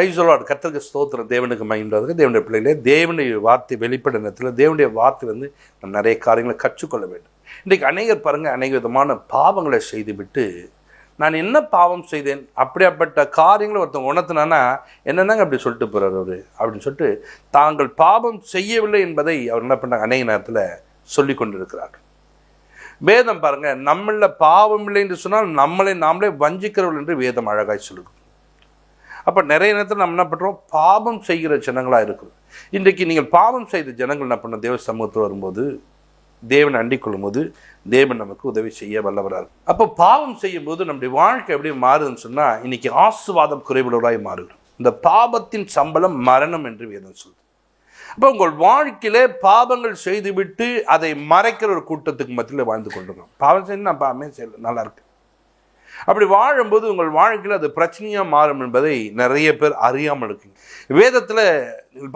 பிரைசலோட கத்திரிக்க ஸ்தோத்திரம். தேவனுக்கு மகிழ்ந்ததுக்கு தேவனுடைய பிள்ளைகளே தேவனுடைய வார்த்தை வெளிப்பட நேரத்தில் தேவனுடைய வார்த்தை வந்து நம்ம நிறைய காரியங்களை கற்றுக்கொள்ள வேண்டும். இன்றைக்கு அநேகர் பாருங்கள் அநேக விதமான பாவங்களை செய்துவிட்டு நான் என்ன பாவம் செய்தேன் அப்படியாப்பட்ட காரியங்களை ஒருத்தவங்க உணர்த்தினானா என்னென்னங்க அப்படி சொல்லிட்டு போகிறார் அவர்? அப்படின்னு சொல்லிட்டு தாங்கள் பாவம் செய்யவில்லை என்பதை அவர் என்ன பண்ணாங்க அநேக நேரத்தில் சொல்லி கொண்டிருக்கிறார் வேதம் பாருங்கள் நம்மள பாவம் இல்லை என்று சொன்னால் நம்மளை நாமளே வஞ்சிக்கிறவர்கள் என்று வேதம் அழகாய் சொல்லுது. அப்போ நிறைய நேரத்தில் நம்ம என்ன பண்ணுறோம் பாவம் செய்கிற ஜனங்களாக இருக்குது இன்றைக்கு நீங்கள் பாவம் செய்த ஜனங்கள் என்ன பண்ண தேவ சமூகத்தில் வரும்போது தேவன் அண்டிக் கொள்ளும்போது தேவன் நமக்கு உதவி செய்ய வல்லவரார். அப்போ பாவம் செய்யும் போது நம்முடைய வாழ்க்கை எப்படி மாறுதுன்னு சொன்னால் இன்னைக்கு ஆசுவாதம் குறைவுள்ளவராய் மாறுகிறோம். இந்த பாபத்தின் சம்பளம் மரணம் என்று வேதம் சொல்லுது. அப்போ உங்கள் வாழ்க்கையிலே பாவங்கள் செய்துவிட்டு அதை மறைக்கிற ஒரு கூட்டத்துக்கு மத்தியில் வாழ்ந்து கொண்டிருக்கோம் பாவம் செய்து நான் பாவமே செய்யல நல்லா இருக்கு. அப்படி வாழும்போது உங்கள் வாழ்க்கையில் அது பிரச்சனையாக மாறும் என்பதை நிறைய பேர் அறியாமல் இருக்குங்க. வேதத்தில்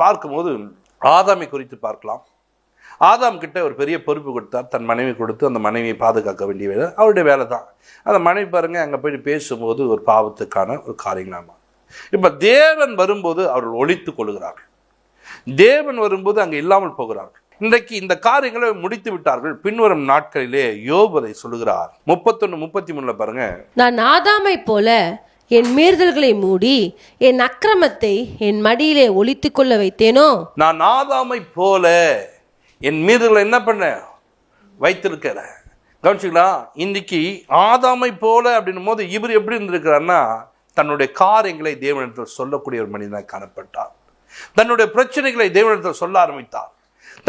பார்க்கும்போது ஆதாமை குறித்து பார்க்கலாம். ஆதாம் கிட்ட ஒரு பெரிய பொறுப்பு கொடுத்தார். தன் மனைவி கொடுத்து அந்த மனைவியை பாதுகாக்க வேண்டிய வேலை. அவருடைய வேலை தான். அந்த மனைவி பாருங்க அங்கே போயிட்டு பேசும்போது ஒரு பாவத்துக்கான ஒரு காரியங்களாமா இப்போ தேவன் வரும்போது அவர்கள் ஒழித்து கொள்கிறார்கள். தேவன் வரும்போது அங்கே இல்லாமல் போகிறார்கள். இன்றைக்கு இந்த காரியங்களை முடித்து விட்டார்கள். பின்வரும் நாட்களிலே யோபதை சொல்லுகிறார். முப்பத்தொன்னு முப்பத்தி மூணுல பாருங்க. நான் ஆதாமை போல என் மீறுதல்களை மூடி என் அக்கிரமத்தை என் மடியிலே ஒளித்துக் கொள்ள வைத்தேனோ? நான் ஆதாமை போல என் மீதுகளை என்ன பண்ண? வைத்திருக்கிற கவனிச்சுக்கலாம் இன்னைக்கு ஆதாமை போல அப்படின்னும் போது இவர் எப்படி இருந்திருக்கிறார்னா தன்னுடைய காரியங்களை தேவனிடத்தில் சொல்லக்கூடிய ஒரு மனிதனாய் காணப்பட்டார். தன்னுடைய பிரச்சனைகளை தேவனிடத்தில் சொல்ல ஆரம்பித்தார்.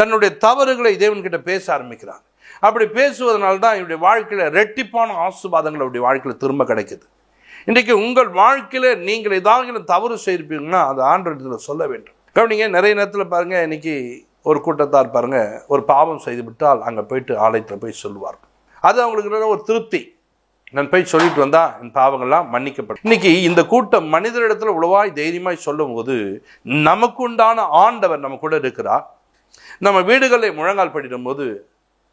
தன்னுடைய தவறுகளை தேவன்கிட்ட பேச ஆரம்பிக்கிறாங்க அப்படி பேசுவதனால தான் இவருடைய வாழ்க்கையில் ரெட்டிப்பான ஆசுபாதங்கள் அவருடைய வாழ்க்கையில் திரும்ப கிடைக்குது. இன்றைக்கு உங்கள் வாழ்க்கையில் நீங்கள் ஏதாவது தவறு செய்திருப்பீங்கன்னா அது ஆண்டத்தில் சொல்ல வேண்டும். கவனிங்க நிறைய நேரத்தில் பாருங்க இன்னைக்கு ஒரு கூட்டத்தார் பாருங்க ஒரு பாவம் செய்து விட்டால் அங்கே போயிட்டு ஆலயத்தில் போய் சொல்லுவார். அது அவங்களுக்கு ஒரு திருப்தி. நான் போய் சொல்லிட்டு வந்தா என் பாவங்கள்லாம் மன்னிக்கப்படும். இன்னைக்கு இந்த கூட்டம் மனிதரிடத்துல உழவாய் தைரியமாய் சொல்லும் போது நமக்குண்டான ஆண்டவர் நம்ம கூட இருக்கிறார். நம்ம வீடுகளை முழங்கால் படிடும்போது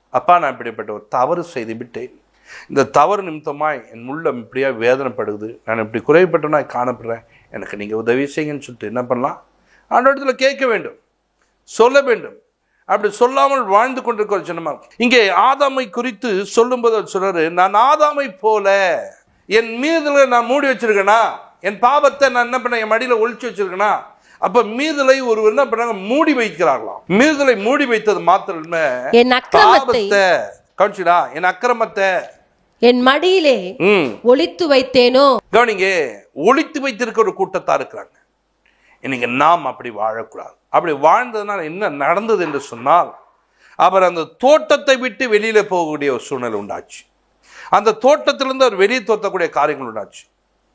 அப்பா நான் இப்படிப்பட்ட ஒரு தவறு செய்து விட்டேன். இந்த தவறு நிமித்தமாய் என் உள்ளம் இப்படியா வேதனைப்படுது. நான் இப்படி குறைபட்டனாய் காணப்படுறேன். எனக்கு நீங்கள் உதவி செய்யுங்கன்னு சொல்லிட்டு என்ன பண்ணலாம்? ஆண்டோடத்தில் கேட்க வேண்டும். சொல்ல வேண்டும். அப்படி சொல்லாமல் வாழ்ந்து கொண்டிருக்கிற ஜனமா. இங்கே ஆதாமை குறித்து சொல்லும்போது அவர் சொல்றாரு நான் ஆதாமை போல என் மீதுல நான் மூடி வச்சிருக்கேனா? என் பாவத்தை நான் என்ன பண்ண என் மடியில் ஒழிச்சு வச்சிருக்கேனா? அப்ப மீதலை ஒரு என்ன பண்ணாங்க மூடி வைக்கிறார்களாம். மீதலை மூடி வைத்தது மாத்திரமே என் அக்கிரமத்தை பாவத்தை கவனிச்சுடா என் அக்கிரமத்தை. என் மடியிலே ம். ஒளித்து வைத்தேனோ? கவனிங்க ஒளித்து வைத்திருக்க ஒரு கூட்டத்தா இருக்கிறாங்க. இன்னைக்கு நாம் அப்படி வாழக்கூடாது. அப்படி வாழ்ந்ததுனால என்ன நடந்தது என்று சொன்னால் அவர் அந்த தோட்டத்தை விட்டு வெளியில போகக்கூடிய ஒரு சூழ்நிலை உண்டாச்சு. அந்த தோட்டத்திலிருந்து அவர் வெளியே தோற்றக்கூடிய காரியங்கள் உண்டாச்சு.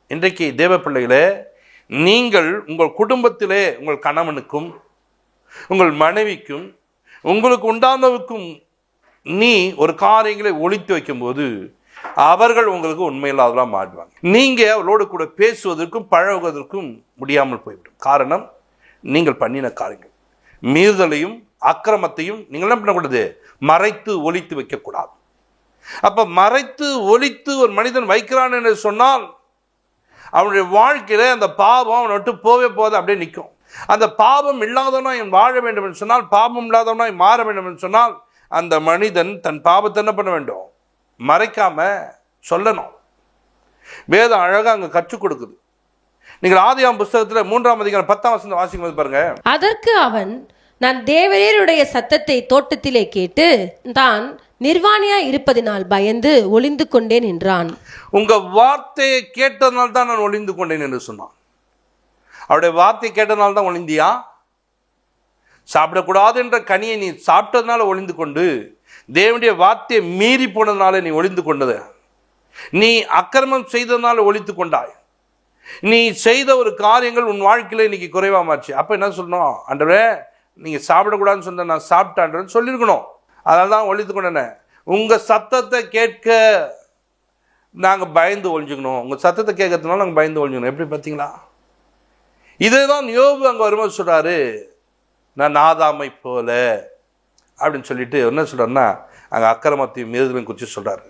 இன்றைக்கு தேவ பிள்ளைகளே நீங்கள் உங்கள் குடும்பத்திலே உங்கள் கணவனுக்கும் உங்கள் மனைவிக்கும் உங்களுக்கு உண்டானவுக்கும் நீ ஒரு காரியங்களை ஒழித்து வைக்கும்போது அவர்கள் உங்களுக்கு உண்மையில்லாதலாம் மாறுவாங்க. நீங்கள் அவளோடு கூட பேசுவதற்கும் பழகுவதற்கும் முடியாமல் போய்விடும். காரணம் நீங்கள் பண்ணின காரியங்கள். மீறுதலையும் அக்கிரமத்தையும் நீங்கள் என்ன பண்ணக்கூடாது? மறைத்து ஒழித்து வைக்கக்கூடாது. அப்போ மறைத்து ஒழித்து ஒரு மனிதன் வைக்கிறான் என்று சொன்னால் அவனுடைய வாழ்க்கையில் அந்த பாவம் அவனை விட்டு போவே போது அப்படியே நிற்கும் அந்த பாவம் இல்லாதவனாய் வாழ வேண்டும் என்று சொன்னால் பாவம் இல்லாதவனாய் மாற வேண்டும் என்று சொன்னால் அந்த மனிதன் தன் பாவத்தை என்ன பண்ண வேண்டும்? மறைக்காம சொல்லணும். வேதம் அழகாக அங்கே கற்றுக் கொடுக்குது. நீங்கள் ஆதியாம் புஸ்தகத்தில் மூன்றாம் அதிகாரம் பத்தாம் வசனம் வாசிக்கும் போது பாருங்க. அதற்கு அவன் நான் தேவரீருடைய சத்தத்தை தோட்டத்திலே கேட்டு தான் நிர்வாணியா இருப்பதினால் பயந்து ஒளிந்து கொண்டேன் என்றான். உங்க வார்த்தையை கேட்டதுனால தான் நான் ஒளிந்து கொண்டேன் என்று சொன்னான். அவருடைய வார்த்தை கேட்டதுனால தான் ஒளிந்தியா? சாப்பிடக்கூடாது என்ற கனியை நீ சாப்பிட்டதுனால ஒளிந்து கொண்டு தேவனுடைய வார்த்தையை மீறி போனதுனால நீ ஒளிந்து கொண்டது. நீ அக்கிரமம் செய்ததுனால ஒழித்து கொண்டாய். நீ செய்த ஒரு காரியங்கள் உன் வாழ்க்கையில் இன்னைக்கு குறைவா மாச்சு அப்போ என்ன சொல்லணும்? ஆண்டவரே நீங்கள் சாப்பிடக்கூடாதுன்னு சொன்ன நான் சாப்பிட்டான்றன்னு சொல்லியிருக்கணும். அதனால தான் ஒழித்து கொண்டேனே. உங்கள் சத்தத்தை கேட்க நாங்கள் பயந்து ஒழிஞ்சுக்கணும் உங்கள் சத்தத்தை கேட்கறதுனால நாங்கள் பயந்து ஒழிஞ்சுக்கணும் எப்படி பார்த்தீங்களா? இதுதான் யோபு அங்கே வரும்போது சொல்கிறாரு நான் நாதாமை போல. அப்படின்னு சொல்லிட்டு என்ன சொல்கிறாருன்னா அங்கே அக்கிரமத்தையும் மீறுதலையும் குறித்து சொல்கிறாரு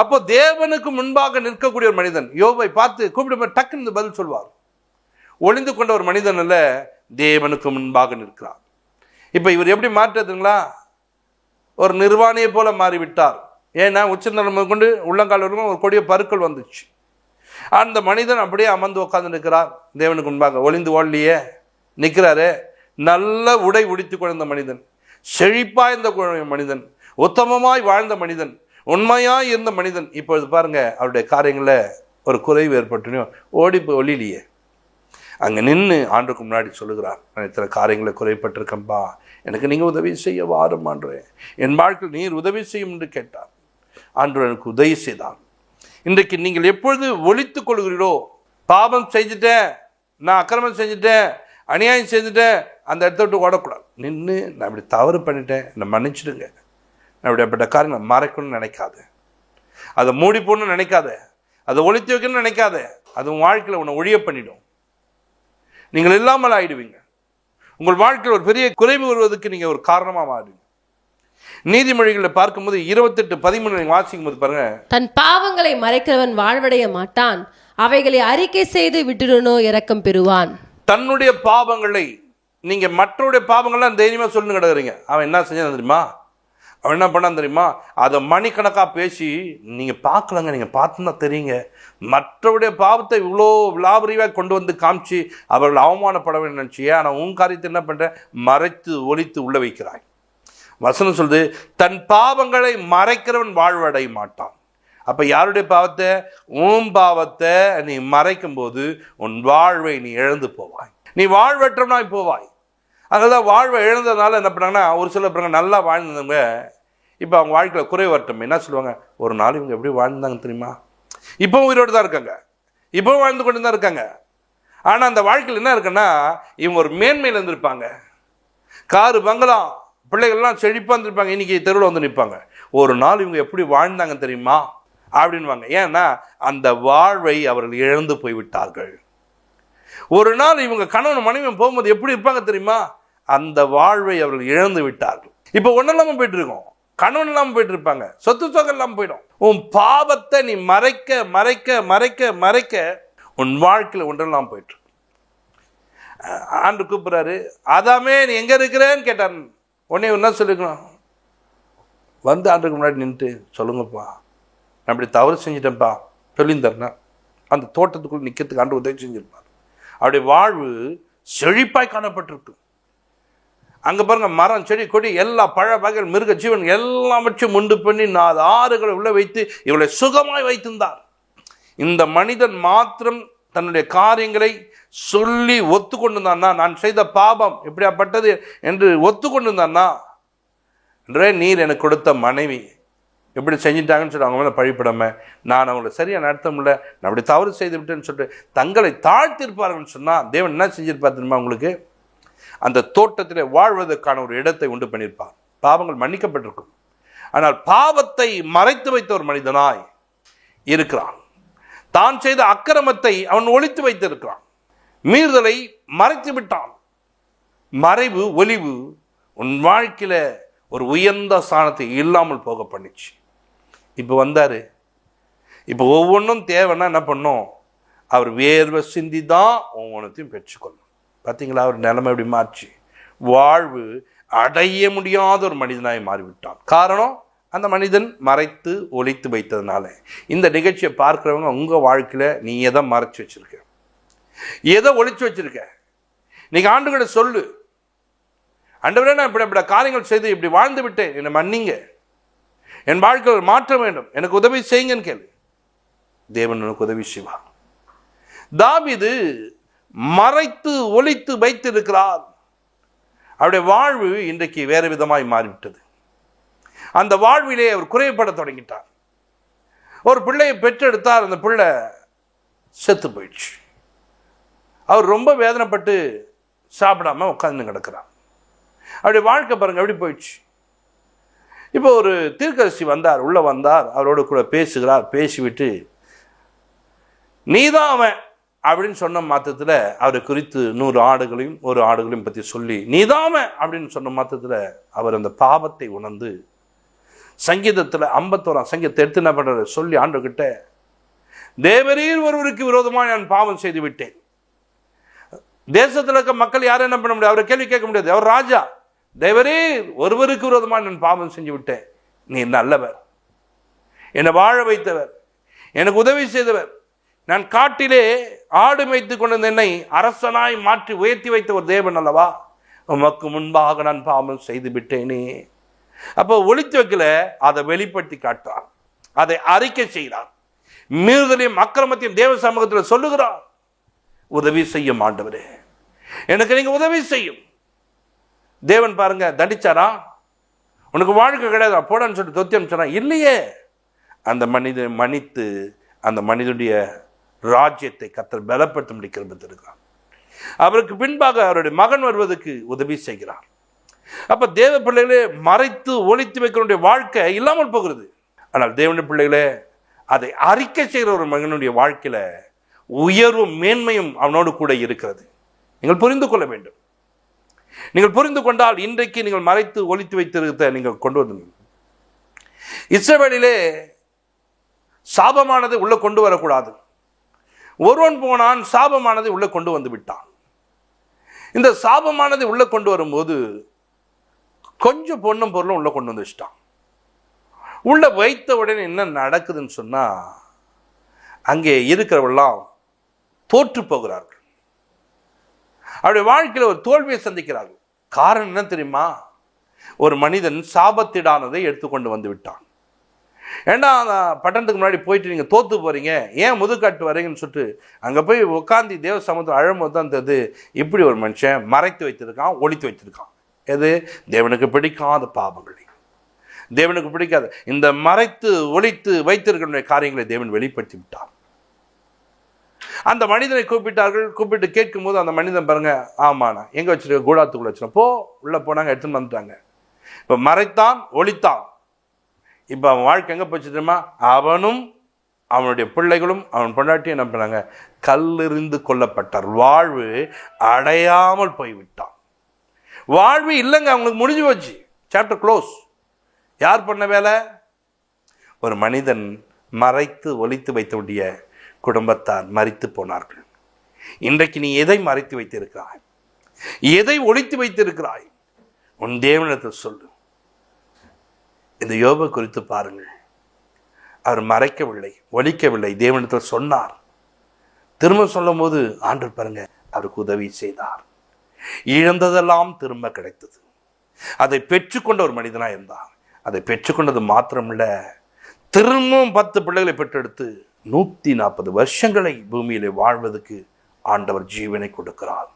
அப்போ தேவனுக்கு முன்பாக நிற்கக்கூடிய ஒரு மனிதன் யோபை பார்த்து கூப்பிடும் டக்குன்னு பதில் சொல்வார். ஒளிந்து கொண்ட ஒரு மனிதன் அல்ல தேவனுக்கு முன்பாக நிற்கிறார் இப்போ இவர் எப்படி மாற்றுறதுங்களா ஒரு நிர்வாணியை போல மாறிவிட்டார். ஏன்னா உச்சநலம் கொண்டு உள்ளங்கால் வரைக்கும் ஒரு கொடிய பருக்கள் வந்துச்சு. அந்த மனிதன் அப்படியே அமர்ந்து உட்கார்ந்து நிற்கிறார் தேவனுக்கு முன்பாக ஒளிந்து ஓடலையே நிற்கிறாரு நல்ல உடை உடித்து கொண்ட மனிதன் செழிப்பாய் இருந்த மனிதன் உத்தமமாய் வாழ்ந்த மனிதன் உண்மையாய் இருந்த மனிதன். இப்பொழுது பாருங்க அவருடைய காரியங்களில் ஒரு குறைவு ஏற்பட்டுனையும் ஓடி போய் ஒளியிலேயே. அங்கே நின்று ஆண்டுக்கு முன்னாடி சொல்லுகிறார் நான் இத்தனை காரியங்களை குறைப்பட்டிருக்கேன்பா. எனக்கு நீங்கள் உதவி செய்ய வாரும் ஆண்டவரே. என் வாழ்க்கையில் நீர் உதவி செய்யும் என்று கேட்டார். ஆண்டு எனக்கு உதவி செய்தார். இன்றைக்கு நீங்கள் எப்பொழுது ஒழித்து கொள்கிறீரோ பாபம் செஞ்சுட்டேன் நான் அக்கிரமம் செஞ்சுட்டேன் அநியாயம் செஞ்சுட்டேன் அந்த இடத்த விட்டு ஓடக்கூடாது. நின்று நான் இப்படி தவறு பண்ணிட்டேன் என்னை மன்னிச்சிடுங்க. நான் இப்படிப்பட்ட காரியம் நான் மறைக்கணும்னு நினைக்காத. அதை மூடி போடணும்னு நினைக்காத. அதை ஒழித்து வைக்கணும்னு நினைக்காத. அது உன் வாழ்க்கையில் உன்னை ஒழிய பண்ணிடும். நீங்கள் இல்லாமல் ஆயிடுவீங்க. உங்கள் வாழ்க்கையில் ஒரு பெரிய குறைவு வருவதற்கு நீங்கள் ஒரு காரணமாக மாறுவீங்க. நீதிமொழிகளை பார்க்கும்போது இருபத்தெட்டு பதிமூணு நீங்கள் வாசிக்கும் போது பாருங்க. தன் பாவங்களை மறைக்கிறவன் வாழ்வடைய மாட்டான். அவைகளை அறிக்கை செய்து விட்டுடனோ இரக்கம் பெறுவான். தன்னுடைய பாவங்களை நீங்க மற்றவருடைய பாவங்கள்லாம் தைரியமா சொல்லுன்னு கிடக்குறீங்க. அவன் என்ன செஞ்சான் தெரியுமா? அவன் என்ன பண்ணான் தெரியுமா? அதை மணிக்கணக்காக பேசி நீங்கள் பார்க்கலங்க நீங்கள் பார்த்துன்னா தெரியுங்க. மற்றவருடைய பாவத்தை இவ்வளோ விலாபரியாக கொண்டு வந்து காமிச்சு அவர்கள் அவமானப்பட வேண்டும் நினச்சியே ஆனால் உன் காரியத்தை என்ன பண்ணுற மறைத்து ஒழித்து உள்ள வைக்கிறாய். வசனம் சொல்லுது தன் பாவங்களை மறைக்கிறவன் வாழ்வடைய மாட்டான். அப்போ யாருடைய பாவத்தை? உன் பாவத்தை நீ மறைக்கும் போது உன் வாழ்வை நீ இழந்து போவாய். நீ வாழ்வற்றவனாய் போவாய். அதனால வாழ்வை இழந்ததுனால என்ன பண்ணாங்கன்னா ஒரு சில பிறகு நல்லா வாழ்ந்தவங்க இப்போ அவங்க வாழ்க்கையில் குறை வரட்டும். என்ன சொல்லுவாங்க? ஒரு நாள் இவங்க எப்படி வாழ்ந்தாங்க தெரியுமா? இப்போ உயிரோடு தான் இருக்காங்க. இப்போ வாழ்ந்து கொண்டு தான் இருக்காங்க. ஆனால் அந்த வாழ்க்கையில் என்ன இருக்குன்னா இவங்க ஒரு மேன்மையில் இருந்திருப்பாங்க. காரு பங்களா பிள்ளைகள்லாம் செழிப்பாக இருந்திருப்பாங்க. இன்றைக்கி தெருவில் வந்து நிற்பாங்க ஒரு நாள் இவங்க எப்படி வாழ்ந்தாங்க தெரியுமா? அப்படின்வாங்க ஏன்னா அந்த வாழ்வை அவர்கள் இழந்து போய்விட்டார்கள். ஒரு நாள் இவங்க கணவன் மனைவியும் போகும்போது எப்படி இருப்பாங்க தெரியுமா? அந்த வாழ்வை அவர்கள் இழந்து விட்டார்கள். இப்போ ஒன்றும் இல்லாமல் போயிட்டு இருக்கோம். கணவன் இல்லாமல் போயிட்டு இருப்பாங்க. சொத்து சொகம் இல்லாமல் போயிடும். உன் பாவத்தை நீ மறைக்க மறைக்க மறைக்க மறைக்க உன் வாழ்க்கையில் ஒன்றெல்லாம் போயிட்டு ஆண்டு கூப்பிட்றாரு. அதாமே நீ எங்கே இருக்கிறேன்னு கேட்டார். உடனே என்ன சொல்லிக்கணும் வந்து ஆண்டுக்கு முன்னாடி நின்றுட்டு சொல்லுங்கப்பா. நான் இப்படி தவறு செஞ்சிட்டேன்ப்பா. சொல்லியிருந்தாருன்னா அந்த தோட்டத்துக்குள்ளே நிற்கிறதுக்கு ஆண்டு உதவி செஞ்சிருப்பார். அவருடைய வாழ்வு செழிப்பாய் காணப்பட்டிருக்கு. அங்கே பாருங்கள் மரம் செடி கொடி எல்லா பழ வகைகள் மிருக ஜீவன் எல்லாவற்றையும் உண்டு முண்டு பண்ணி நான் ஆறுகளை உள்ளே வைத்து இவளை சுகமாய் வைத்திருந்தார். இந்த மனிதன் மாத்திரம் தன்னுடைய காரியங்களை சொல்லி ஒத்துக்கொண்டிருந்தான்னா நான் செய்த பாபம் இப்படியாப்பட்டது என்று ஒத்துக்கொண்டிருந்தான்னா என்றே நீர் எனக்கு கொடுத்த மனைவி. எப்படி செஞ்சிட்டாங்கன்னு சொல்லி அவங்க மேலே பழிப்படாமல் நான் அவங்கள சரியாக நடத்த முடியல நான் அப்படி தவறு செய்து விட்டேன்னு சொல்லிட்டு தங்களை தாழ்த்திருப்பார்கள்னு சொன்னால் தேவன் என்ன செஞ்சிருப்பார் தெரியுமா உங்களுக்கு? அந்த தோட்டத்தில் வாழ்வதற்கான ஒரு இடத்தை உண்டு பண்ணியிருப்பார். பாவங்கள் மன்னிக்கப்பட்டிருக்கும். ஆனால் பாவத்தை மறைத்து வைத்த ஒரு மனிதனாய் இருக்கிறான். தான் செய்த அக்கிரமத்தை அவன் ஒழித்து வைத்திருக்கிறான். மீறுதலை மறைத்து விட்டான். மறைவு ஒளிவு உன் வாழ்க்கையில் ஒரு உயர்ந்த ஸ்தானத்தை இல்லாமல் போக பண்ணிச்சு இப்போ வந்தார். இப்போ ஒவ்வொன்றும் தேவைன்னா என்ன பண்ணும்? அவர் வேர்வை சிந்தி தான் ஒவ்வொன்றத்தையும் பெற்றுக்கொள்ளும். பார்த்தீங்களா அவர் நிலைமை எப்படி மாறிச்சு? வாழ்வு அடைய முடியாத ஒரு மனிதனாய் மாறிவிட்டான். காரணம்? அந்த மனிதன் மறைத்து ஒழித்து வைத்ததுனால. இந்த நிகழ்ச்சியை பார்க்குறவங்க உங்கள் வாழ்க்கையில் நீ எதை மறைச்சி வச்சிருக்க? எதை ஒழிச்சு வச்சிருக்க? நீங்க ஆண்டுகளை சொல்லு. ஆண்டவரே நான் இப்படி இப்படி காரியங்கள் செய்து இப்படி வாழ்ந்து விட்டேன். என்னை மன்னிங்க. என் வாழ்க்கையில் மாற்ற வேண்டும். எனக்கு உதவி செய்யுங்கன்னு கேள்வி. தேவன் எனக்கு உதவி செய்வார். தாவிது மறைத்து ஒழித்து வைத்திருக்கிறார். அவருடைய வாழ்வு இன்றைக்கு வேறு விதமாய் மாறிவிட்டது. அந்த வாழ்விலே அவர் குறைபட தொடங்கிட்டார். ஒரு பிள்ளையை பெற்றெடுத்தார். அந்த பிள்ளை செத்து போயிடுச்சு. அவர் ரொம்ப வேதனைப்பட்டு சாப்பிடாம உட்காந்து கிடக்கிறார். அப்படி வாழ்க்கை பாருங்க எப்படி போயிடுச்சு? இப்போ ஒரு தீர்க்கரசி வந்தார் உள்ளே வந்தார் அவரோடு கூட பேசுகிறார் பேசிவிட்டு நீதான் அவன் அப்படின்னு சொன்ன மாத்திரத்தில் அவரை குறித்து நூறு ஆடுகளையும் ஒரு ஆடுகளையும் பற்றி சொல்லி நீதான் அவன் அப்படின்னு சொன்ன மாத்திரத்தில் அவர் அந்த பாவத்தை உணர்ந்து சங்கீதத்தில் ஐம்பத்தோராம் சங்கீதத்தை எடுத்து என்ன பண்ணுற சொல்லி ஆண்டுகிட்ட தேவரீர் ஒருவருக்கு விரோதமாக நான் பாவம் செய்து விட்டேன். தேசத்தில் இருக்க மக்கள் யாரும் என்ன பண்ண முடியாது? அவரை கேள்வி கேட்க முடியாது. அவர் ராஜா. தேவரே ஒருவருக்கு விரோதமாக நான் பாவம் செஞ்சு விட்டேன். நீ நல்லவர். என்னை வாழ வைத்தவர். எனக்கு உதவி செய்தவர். நான் காட்டிலே ஆடு மேய்த்து கொண்டிருந்த என்னை அரசனாய் மாற்றி உயர்த்தி வைத்த ஒரு தேவன் அல்லவா? உமக்கு முன்பாக நான் பாவம் செய்து விட்டேனே. அப்போ ஒழித்து வைக்கல அதை வெளிப்படுத்தி காட்டுறான். அதை அறிக்கை செய்கிறான். மீறுதலையும் அக்கிரமத்தையும் தேவ சமூகத்தில் சொல்லுகிறான். உதவி செய்யும் ஆண்டவரே. எனக்கு நீங்கள் உதவி செய்யும். தேவன் பாருங்க தண்டிச்சாரா? உனக்கு வாழ்க்கை கிடையாது? போடான்னு சொல்லிட்டு தொத்தி அனுப்பிச்சாரா? இல்லையே. அந்த மனிதன் மன்னித்து அந்த மனிதனுடைய ராஜ்யத்தை கத்தர் பலப்படுத்த முடிக்கிறது அவருக்கு பின்பாக அவருடைய மகன் வருவதற்கு உதவி செய்கிறார். அப்ப தேவ பிள்ளைகளே மறைத்து ஒழித்து வைக்கிறவனுடைய வாழ்க்கை இல்லாமல் போகிறது. ஆனால் தேவனுடைய பிள்ளைகளே அதை அறிக்கை செய்கிற ஒரு மகனுடைய வாழ்க்கையில உயர்வும் மேன்மையும் அவனோடு கூட இருக்கிறது. நீங்கள் புரிந்து கொள்ள வேண்டும். நீங்கள் புரிந்து கொண்டால் இன்றைக்கு நீங்கள் மறைத்து ஒழித்து வைத்திருக்க நீங்கள் கொண்டு வந்து இஸ்ரவேலிலே சாபமானது உள்ள கொண்டு வரக்கூடாது. ஒருவன் போனான் சாபமானது உள்ள கொண்டு வந்து விட்டான். இந்த சாபமானது உள்ள கொண்டு வரும்போது கொஞ்சம் பொண்ணும் பொருளும் உள்ள கொண்டு வந்து வச்சுட்டான். உள்ள வைத்த உடனே என்ன நடக்குதுன்னு சொன்னா அங்கே இருக்கிறவெல்லாம் தோற்று போகிறார்கள். அவருடைய வாழ்க்கையில் ஒரு தோல்வியை சந்திக்கிறார்கள். காரணம் என்ன தெரியுமா? ஒரு மனிதன் சாபத்திடானதை எடுத்துக்கொண்டு வந்து விட்டான். ஏண்டா பட்டணத்துக்கு முன்னாடி போயிட்டு நீங்கள் தோத்து போகிறீங்க ஏன் முதுகாட்டு வரீங்கன்னு சொல்லிட்டு அங்கே போய் உட்காந்து தேவ சமுத்திரம் அழும்போது தான் தெரியுது இப்படி ஒரு மனுஷன் மறைத்து வைத்திருக்கான் ஒழித்து வைத்திருக்கான். எது? தேவனுக்கு பிடிக்காத பாவங்களை. தேவனுக்கு பிடிக்காத இந்த மறைத்து ஒழித்து வைத்திருக்கிற காரியங்களை தேவன் வெளிப்படுத்தி விட்டான் அந்த மனிதனை கூப்பிட்டார்கள் கூப்பிட்டு கேட்கும்போது அந்த மனிதன் பாருங்க ஆமாண்ணா எங்க வச்சிருக்க கூடாத்துக்குள்ள வச்சிருக்கோம். போ உள்ள போனாங்க எடுத்துன்னு வந்துட்டாங்க. இப்ப மறைத்தான் ஒழித்தான். இப்ப அவன் வாழ்க்கை எங்க போச்சு தெரியுமா? அவனும் அவனுடைய பிள்ளைகளும் அவன் பொண்டாட்டியும் என்ன பண்ணாங்க? கல்லெறிந்து கொல்லப்பட்டார். வாழ்வு அடையாமல் போய்விட்டான். வாழ்வு இல்லைங்க அவங்களுக்கு முடிஞ்சு போச்சு. சாப்டர் க்ளோஸ் யார் பண்ண வேலை? ஒரு மனிதன் மறைத்து ஒழித்து வைத்தவுடைய குடும்பத்தார் மறித்து போனார்கள். இன்றைக்கு நீ எதை மறைத்து வைத்திருக்கிறாய்? எதை ஒழித்து வைத்திருக்கிறாய்? உன் தேவனிடத்தில் சொல்லு. இந்த யோபு குறித்து பாருங்கள். அவர் மறைக்கவில்லை ஒழிக்கவில்லை. தேவனிடத்தில் சொன்னார். திரும்ப சொல்லும் போது ஆண்டு பாருங்க அவருக்கு உதவி செய்தார். இழந்ததெல்லாம் திரும்ப கிடைத்தது. அதை பெற்றுக்கொண்ட ஒரு மனிதனாக இருந்தார் அதை பெற்றுக்கொண்டது மாத்திரமில்ல திரும்பவும் பத்து பிள்ளைகளை பெற்றெடுத்து நூற்றி நாற்பது வருஷங்களை பூமியிலே வாழ்வதற்கு ஆண்டவர் ஜீவனை கொடுக்கிறார்.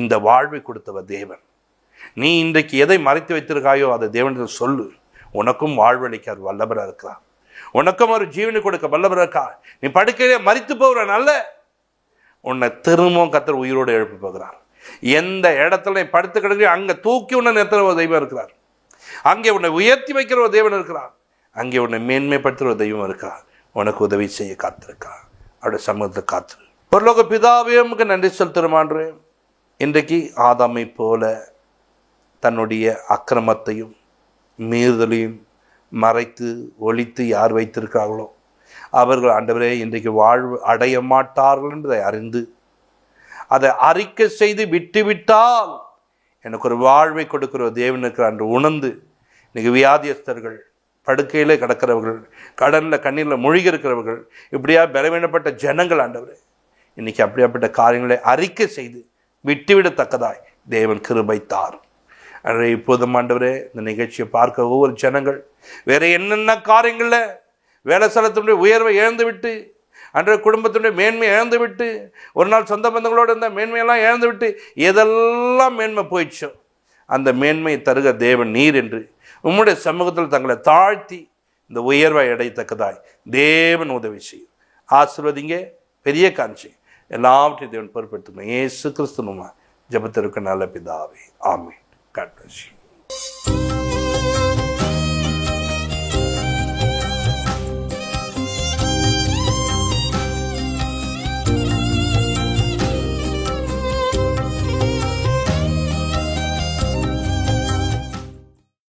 இந்த வாழ்வை கொடுத்தவர் தேவன். நீ இன்றைக்கு எதை மறைத்து வைத்திருக்காயோ அதை தேவனிடம் சொல்லு. உனக்கும் வாழ்வளிக்க அவர் வல்லவராக இருக்கிறார். உனக்கும் ஒரு ஜீவனை கொடுக்க வல்லவராக இருக்கார். நீ படுக்கையிலே மறித்து போகிற நல்ல உன்னை திரும்பவும் கத்தர் உயிரோடு எழுப்பி போகிறார். எந்த இடத்துல நீ படுத்து கிடக்கு அங்கே தூக்கி உன்னை நிறுத்துற ஒரு தெய்வம் இருக்கிறார். அங்கே உன்னை உயர்த்தி வைக்கிற ஒரு தேவன் இருக்கிறார். அங்கே உன்னை மேன்மைப்படுத்துகிற ஒரு தெய்வம் இருக்கிறார். உனக்கு உதவி செய்ய காத்திருக்கார் அவருடைய சமூகத்தை காத்திரு பரலோக பிதாவே உமக்கு நன்றி செலுத்துறமான்றே இன்றைக்கு ஆதாமை போல தன்னுடைய அக்கிரமத்தையும் மீறுதலையும் மறைத்து ஒழித்து யார் வைத்திருக்கிறார்களோ அவர்கள் ஆண்டவரே இன்றைக்கு வாழ்வு அடைய மாட்டார்கள் என்பதை அறிந்து அதை அறிக்கை செய்து விட்டுவிட்டால் எனக்கு ஒரு வாழ்வை கொடுக்கிற தேவனுக்கு தேவன் இருக்கிறார் என்று உணர்ந்து இன்னைக்கு வியாதியஸ்தர்கள் படுக்கையிலே கிடக்கிறவர்கள் கடலில் கண்ணீரில் மூழ்கி இருக்கிறவர்கள் இப்படியா பலவீனப்பட்ட ஜனங்கள் ஆண்டவரே. இன்னைக்கு அப்படியாப்பட்ட காரியங்களை அறிக்கை செய்து விட்டுவிடத்தக்கதாய் தேவன் கிருபைத்தார். தார் இப்போதும் ஆண்டவரே இந்த நிகழ்ச்சியை பார்க்க ஒவ்வொரு ஜனங்கள் வேற என்னென்ன காரியங்களில் வேலை ஸ்தலத்தினுடைய உயர்வை இழந்து விட்டு அன்றைய குடும்பத்தினுடைய மேன்மை இழந்து விட்டு ஒரு நாள் சொந்த பந்தங்களோடு இருந்த மேன்மையெல்லாம் இழந்து விட்டு எதெல்லாம் மேன்மை போயிடுச்சோ அந்த மேன்மையை தருக தேவன் நீர் என்று உம்முடைய சமூகத்தில் தங்களை தாழ்த்தி இந்த உயர்வை அடையத்தக்கதாய் தேவன் உதவி செய்யும். ஆசிர்வதிங்க பெரிய காஞ்சி எல்லாவற்றையும் தேவன் பொறுப்பெடுத்துக்கணும் ஏசு கிறிஸ்துவமா ஜபத்திற்கு நல்ல பிதாவே. ஆமே காட்